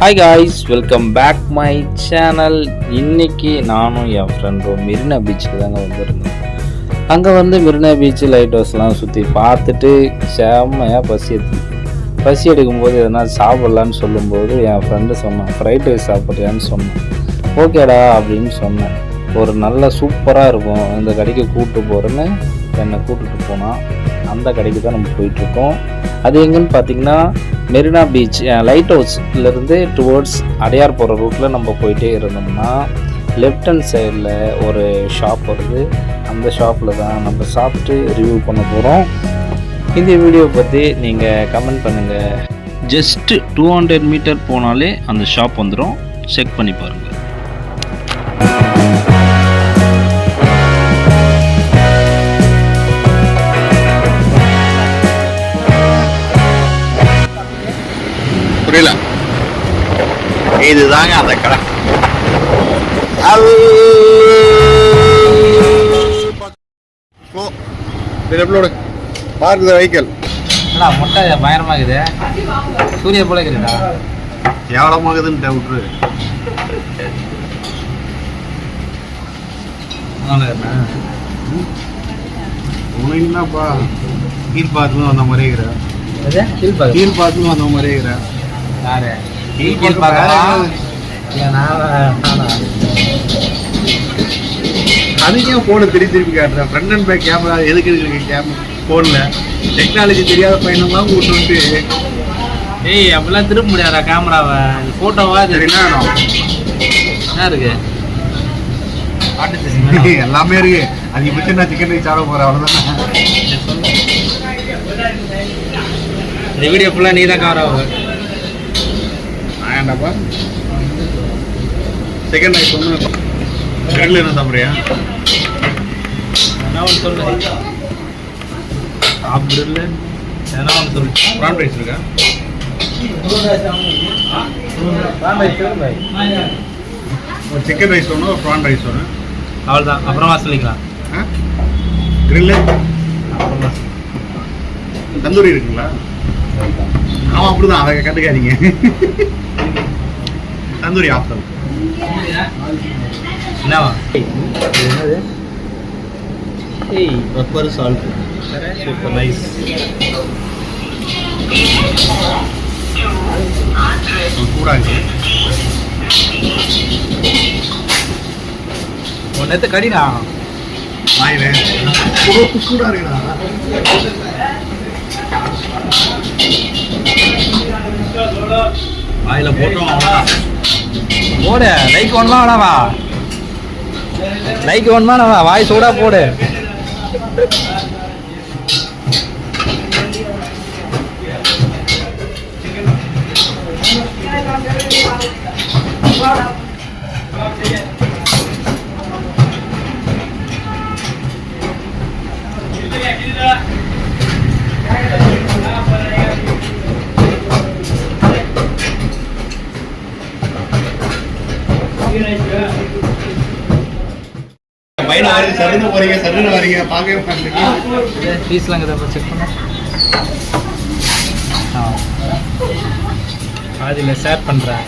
Hi guys welcome back my channel இன்னைக்கு நானும் என் ஃப்ரெண்டும் மெரினா பீச்சுக்கு தாங்க வந்திருந்தோம். அங்கே வந்து மெரினா பீச் லைட் ஹவுஸ்லாம் சுற்றி பார்த்துட்டு செம்மையாக பசி எடுத்து பசி எடுக்கும்போது எதனா சாப்பிட்லான்னு சொல்லும்போது என் ஃப்ரெண்டு சொன்னான். ஃப்ரைட் ரைஸ் சாப்பிட்றியான்னு சொன்னான். ஓகேடா அப்படின்னு சொன்னேன். ஒரு நல்ல சூப்பராக இருக்கும். இந்த கடைக்கு கூப்பிட்டு போகிறேன்னு என்னை கூப்பிட்டு போனால் அந்த கடைக்கு தான் நம்ம போயிட்டுருக்கோம். அது எங்கேன்னு பார்த்தீங்கன்னா மெரினா பீச் லைட் ஹவுஸ்லேருந்து டுவோர்ட்ஸ் அடையார் போகிற ரூட்டில் நம்ம போயிட்டே இருந்தோம்னா லெஃப்ட் ஹேண்ட் சைடில் ஒரு ஷாப் வருது. அந்த ஷாப்பில் தான் நம்ம சாப்பிட்டு ரிவ்யூ பண்ண போகிறோம் இந்த வீடியோ பற்றி நீங்கள் கமெண்ட் பண்ணுங்கள் ஜஸ்ட்டு டூ ஹண்ட்ரட் மீட்டர் போனாலே அந்த ஷாப் வந்துடும் செக் பண்ணி பாருங்கள் புரியல. இதுதாங்க அந்த கடை. ஓ லெஃப்ட்லோடு பார்க் த வெஹிக்கல் அண்ணா முட்டை இருக்குது சூரிய போல இருக்குதுடா. கேவலமாகுதுன்னு விட்டுரு. உனக்கு என்னப்பா? கீழ் பார்த்தும் வந்த மாதிரியே இருக்கிற. கீழ் பார்த்தும் வந்த மாதிரியே இருக்கிற. யாரு கீழ் கீழ் பார்க்க பாக்கா வேற நான் நானா? அதுக்கே ஃபோனை திருப்பி திருப்பி காட்டுறேன். ஃப்ரண்ட் அண்ட் பேக் கேமரா எதுக்கு இருக்கு கேமரா ஃபோனில் டெக்னாலஜி தெரியாத பையனெல்லாம் கூட்டு வந்துட்டு ஏய் அப்படிலாம் திரும்ப முடியாதா கேமராவை ஃபோட்டோவா இது சரி என்ன வேணும்? என்ன இருக்கு? எல்லாமே இருக்கு. அதிகபட்சம் நான் சிக்கன் ரைஸ் சாப்பிட போறேன் அவ்வளோதானே இந்த வீடியோ ஃபுல்லாக நீ தான் கவர் ஆகும் ஆண்டாப்பா சிக்கன் ரைஸ் ஒன்று கடலில் என்ன சாப்பிட்றியா என்ன ஒன்று சொல்லு அப்படி இல்லை என்ன ஒன்று சொல்லு. ப்ரான் ரைஸ் இருக்கா? ஒரு சிக்கன் ரைஸ் ஒன்று ஒரு ப்ரான் ரைஸ் ஒன்று அவ்வளோதான் அப்புறமா சொல்லிக்கலாம். கிரில்லு அப்புறமா. தந்தூரி இருக்குங்களா? அவன் அப்படிதான் அதை கண்டுக்காதீங்க. தந்தூரி ஆப்ஷன் என்னவா? என்னது? ஏய் பெப்பர் சால்ட் சூப்பர் நைஸ் சூடாக. இருக்கு உன் நேற்று கடிடா வாயில சூடாக இருக்குடா வாயில போட்டோம் போடு லைக் ஒன்லாம் வேணாவா லைக் ஒன்மா வேணாவா வாய் சூடா போடு. பையனை போறீங்க சருன்னு வரீங்க பார்க்கவே மாட்டேங்க ஃபீஸ்லாம் இருக்குதா செக் பண்ண அதில் ஷேர் பண்ணுறேன்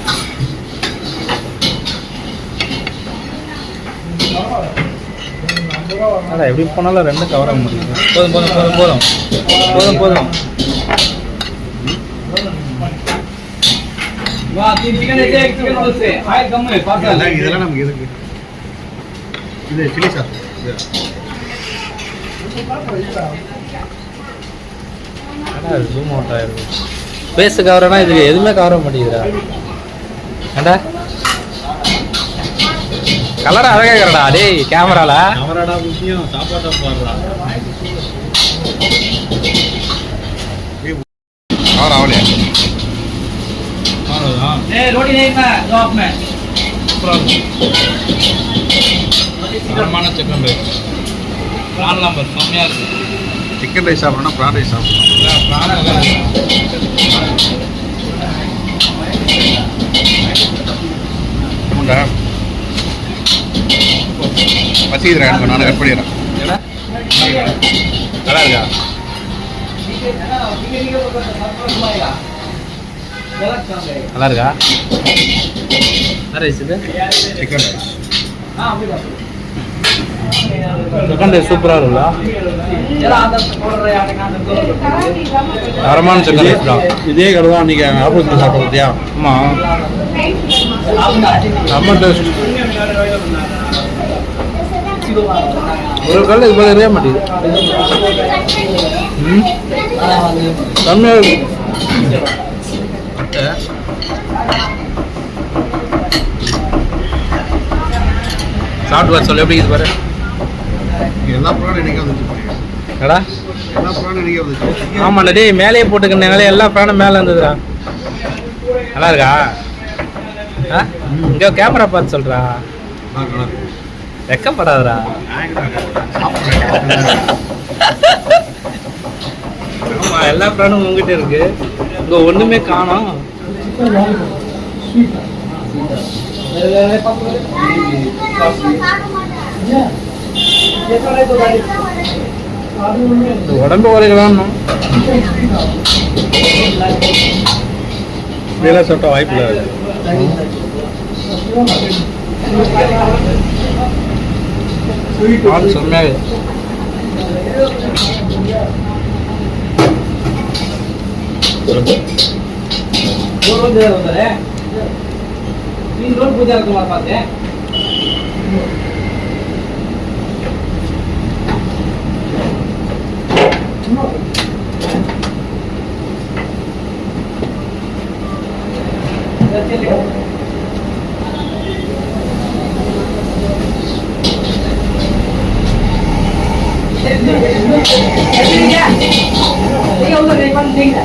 அதான் எப்படி போனாலும் ரெண்டும் கவர் ஆக முடியும் போதும் போதும் போதும் போதும் போதும் போதும் இதெல்லாம் நமக்கு இருக்கு இது சில்லி சாப்பிட்டு பேச கவரனா இது எதுவுமே கவர மாட்டேங்குதுடா ஏண்டா? கலர் அழகா இருக்கிறடா டேய் கேமரால. கேமராடா முக்கியம் சாப்பாட்டை பாடுறா கவர் ஆகலையா ஏய் ரோடி நேம் ஜாப் மேன். பிரமாண சிக்கன் ரைஸ் பிரான் நம்பர் செம்மையாக இருக்குது சிக்கன் ரைஸ் சாப்பிடணும். பிரான் ரைஸ் சாப்பிடணும் பிரான் உண்டா? பசிக்கிறேன் எனக்கு நல்லா இருக்கா? நல்லா இருக்கா? சிக்கன் ரைஸ் சிக்கன் ரைஸ் சூப்பராக இருக்குல்ல தரமான சிக்கன் ரைஸ் தான். இதே கடை தான் அன்றைக்கி ஆப்போசிட் சாப்பிட்றதியா? ஆமாம் செம்ம டேஸ்ட் ஒரு கல் இது போல எறிய மாட்டேங்குது. ம்? செம்மையாக இருக்கு சாப்பிட்டு வர சொல்லு எப்படி இது பாரு. எல்லா ப்ராடக்ட் இன்றைக்கி வந்துச்சு கடா எல்லா ப்ராடக்ட் இன்றைக்கி வந்துச்சு ஆமாண்டா டேய் மேலேயே போட்டுக்கினாங்களே எல்லா ஃபேனும் மேலே இருந்ததுடா நல்லா இருக்கா ஆ இங்கே கேமரா பார்த்து சொல்கிறா வெக்கப்படாதடா ஆமா எல்லா பிராண்டும் உங்ககிட்ட இருக்கு இங்க ஒண்ணுமே காணோம் இந்த உடம்பு குறைக்கலாம்னு வேலை சாப்பிட்ட வாய்ப்பு இல்லை. செம்மையாக நீ ரோல் பூஜா இருக்குமா பார்த்தேன் நீங்க உள்ள பண்றீங்க